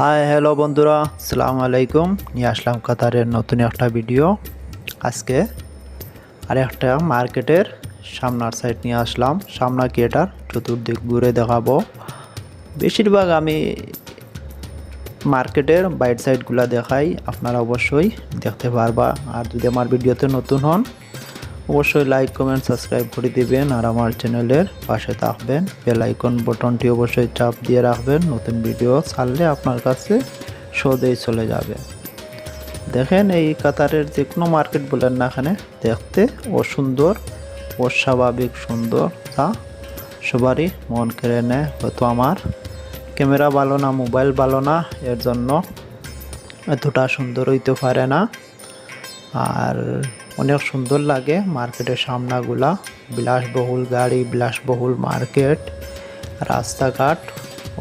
Hi hello বন্ধুরা। আসসালামু আলাইকুম। নিয়ে আসলাম কাতারের নতুন একটা ভিডিও আজকে আর একটা মার্কেটের সামনার সাইড নিয়ে আসলাম। সামনা কি এটার চতুর্দিক ঘুরে দেখাবো। বেশিরভাগ আমি মার্কেটের বাইট সাইডগুলো দেখাই। আপনারা অবশ্যই দেখতে পারবা। আর যদি আমার ভিডিওতে নতুন হন অবশ্যই লাইক কমেন্ট সাবস্ক্রাইব করে দিবেন আর আমার চ্যানেলের পাশে থাকবেন। বেল আইকন বটনটি অবশ্যই চাপ দিয়ে রাখবেন। নতুন ভিডিও ছাড়লে আপনার কাছে সহজেই চলে যাবে। দেখেন এই কাতারের যে কোনো মার্কেট বলেন না এখানে দেখতে ও সুন্দর ও স্বাভাবিক সুন্দর। তা সবারই মন কেড়ে নেয়। হয়তো আমার ক্যামেরা ভালো না মোবাইল ভালো না, এর জন্য এতটা সুন্দর হইতে পারে না। আর অনেক সুন্দর লাগে মার্কেটের সামনাগুলা। বিলাসবহুল গাড়ি, বিলাসবহুল মার্কেট, রাস্তাঘাট,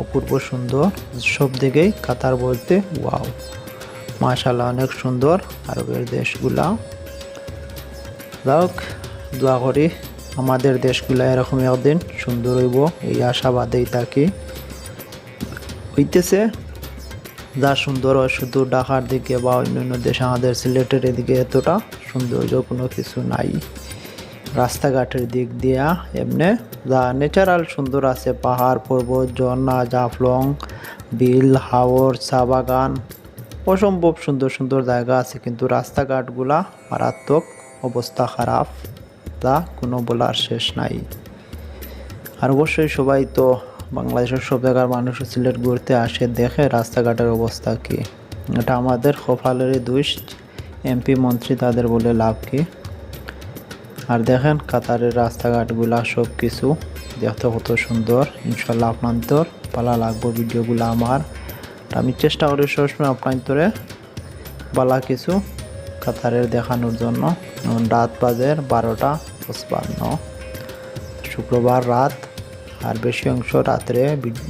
অপূর্ব সুন্দর। সব দিকেই কাতার বলতে ওয়াও মাশাল্লাহ অনেক সুন্দর আরবের দেশগুলা। যাক দোয়া করি আমাদের দেশগুলা এরকম একদিন সুন্দর হইব, এই আশাবাদেই থাকি। হইতেছে, যা সুন্দর হয় শুধু ঢাকার দিকে বা অন্যান্য দেশে আমাদের সিলেটের এদিকে এতটা সৌন্দর্য কোনো কিছু নাই। রাস্তাঘাটের দিক দিয়া এমনি যা ন্যাচারাল সুন্দর আছে, পাহাড়, পর্বত, ঝর্ণা, জাফলং, বিল, হাওর, চা বাগান, অসম্ভব সুন্দর সুন্দর জায়গা আছে, কিন্তু রাস্তাঘাটগুলা মারাত্মক অবস্থা খারাপ, তা কোনো বলার শেষ নাই। আর অবশ্যই সবাই তো বাংলাদেশের সব জায়গার মানুষ সিলেট ঘুরতে আসে, দেখে রাস্তাঘাটের অবস্থা কি। এটা আমাদের কপালেরই দুষ এমপি মন্ত্রী তাদের বলে লাভ কি? আর দেখেন, কাতারের রাস্তাঘাটগুলা সব কিছু দেখতে কত সুন্দর ইনশাল্লাহ আপনাদের ভালো লাগবো ভিডিওগুলো আমার। আমি চেষ্টা করি সবসময় আপনাদের বালা কিছু কাতারের দেখানোর জন্য। রাত বাজের বারোটা পঁচপান্ন। শুক্রবার রাত, আর বেশি অংশ রাত্রে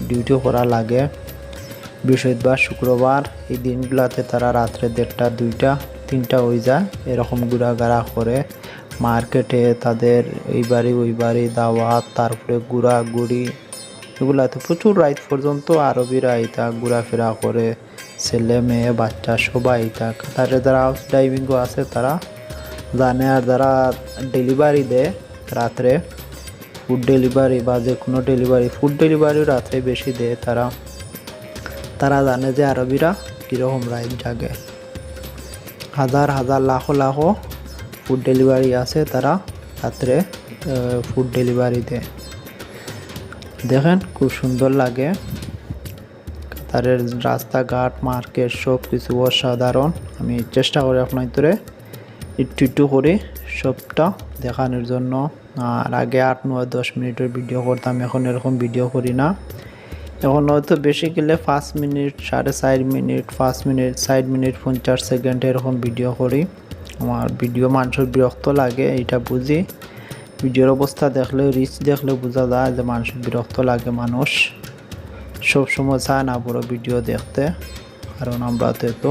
ডিউটি করা লাগে। বৃহস্পতিবার, শুক্রবার এই দিনগুলোতে তারা রাত্রে দেড়টা, দুইটা তিনটা হয়ে যায় এরকম ঘোরাঘাড়া করে মার্কেটে তাদের এই বাড়ি, ওই বাড়ি, দাওয়াত, তারপরে ঘোরাঘুরি এগুলাতে প্রচুর রাত পর্যন্ত আরবিরা আইতা ঘোরাফেরা করে। ছেলে মেয়ে, বাচ্চা সবাই আইতা কাতারে যারা হাউস ড্রাইভিংও আছে, তারা জানে আর যারা ডেলিভারি দেয় রাত্রে ফুড ডেলিভারি বা যে কোনো ডেলিভারি ফুড ডেলিভারি রাত্রে বেশি দেয় তারা। তারা জানে যে আরবিরা কীরকম রাইড জাগে। হাজার হাজার, লাখো লাখো ফুড ডেলিভারি আছে তারা রাত্রে ফুড ডেলিভারি দেয় দেখেন খুব সুন্দর লাগে। কাতারের রাস্তাঘাট, মার্কেট সব কিছু অসাধারণ। আমি চেষ্টা করি আপনার ধরে একটু একটু করে সবটা দেখানোর জন্য। আর আগে আট, নয়, দশ মিনিটের ভিডিও করতাম, এখন এরকম ভিডিও করি না। এখন হয়তো বেশি গেলে পাঁচ মিনিট, সাড়ে চার মিনিট, পাঁচ মিনিট ষাট মিনিট, পঞ্চাশ সেকেন্ড এরকম ভিডিও করি। আমার ভিডিও মানুষের বিরক্ত লাগে এটা বুঝি। ভিডিওর অবস্থা দেখলে রিচ দেখলে বোঝা যায় যে মানুষের বিরক্ত লাগে মানুষ। সব সময় চায় না বড় ভিডিও দেখতে, কারণ আমরা তো এত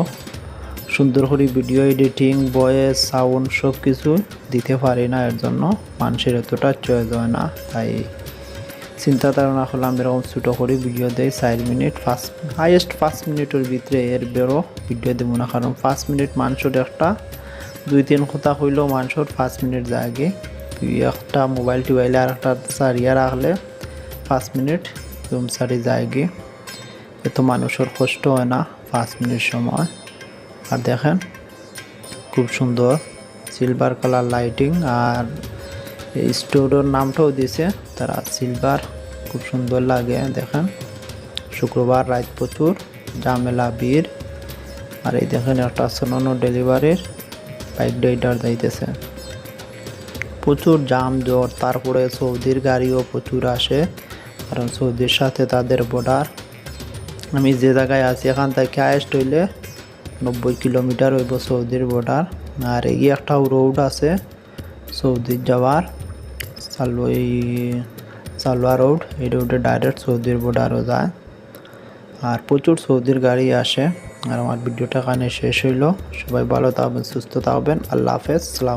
সুন্দর করে ভিডিও এডিটিং ভয়েস সাউন্ড সব কিছু দিতে পারি না, এর জন্য মানুষের এতটা চয়েস হয় না। তাই চিন্তা ধারণা করলাম এরকম ছোটো করে ভিডিও দেয় চার মিনিট, পাঁচ হাইয়েস্ট পাঁচ মিনিটের ভিতরে এর বেরো ভিডিও দেবো না, কারণ পাঁচ মিনিট মানুষের একটা, দুই তিন কথা হইলেও মানুষের পাঁচ মিনিট জাগে। একটা মোবাইল টিবাইলে আর একটা সারিয়া রাখলে পাঁচ মিনিট জুম সারি যায়গে এত মানুষের কষ্ট হয় না পাঁচ মিনিট সময়। আর দেখেন, খুব সুন্দর সিলভার কালার লাইটিং আর এই স্টোরের নামটাও দিছে তারা সিলভার খুব সুন্দর লাগে, দেখেন। শুক্রবার রাত প্রচুর জামেলা বীর আর এই দেখেন, একটা সোনানো ডেলিভারির, বাইক রাইডার যাইতেছে। প্রচুর জাম জট তারপরে সৌদির গাড়িও প্রচুর আসে। কারণ সৌদির সাথে তাদের বর্ডার আমি যে জায়গায় আছি, এখান থেকে হায়েস্ট হইলে নব্বই কিলোমিটার হইব সৌদির বর্ডার আর এই একটা রোড আছে, সৌদির যাওয়ার সালুই সালোয়া রোড এটা রোডে ডাইরেক্ট সৌদির বর্ডারও যায়। আর প্রচুর সৌদির গাড়ি আসে। আর আমার ভিডিওটা কানে শেষ হইল সবাই ভালো থাকবেন, সুস্থ থাকবেন। আল্লাহ হাফেজ। সালাম